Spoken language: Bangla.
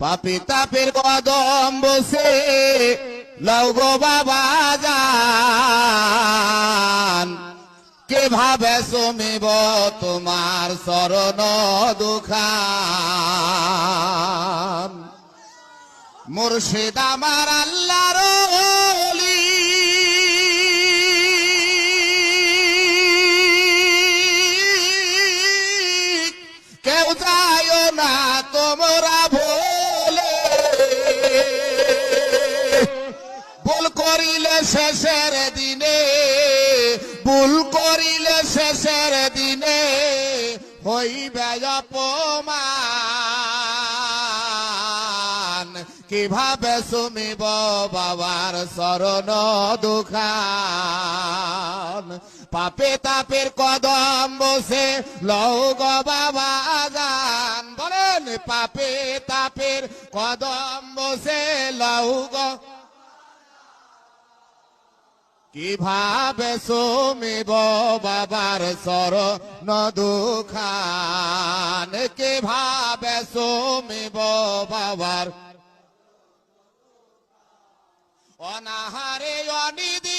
পাপি তাপের কদম বসে। লও গো বাবা যান কে ভাবে তোমার শরণ দুখান? মুর্শিদ আমার আল্লাহর করিলে শেষের দিনে, ভুল করিলে শেষের দিনে হইবে অপমান। কীভাবে শুনিব বাবার শরণ দুখান? পাপে তাপের কদম বসে লও গো বাবা যান বলেন, পাপে তাপের কদম বসে লও গো কীভাবে সুমিব বাবার সর নদুখান কীভাবে সুমিব বাবার? অনাহারে অনিদিরা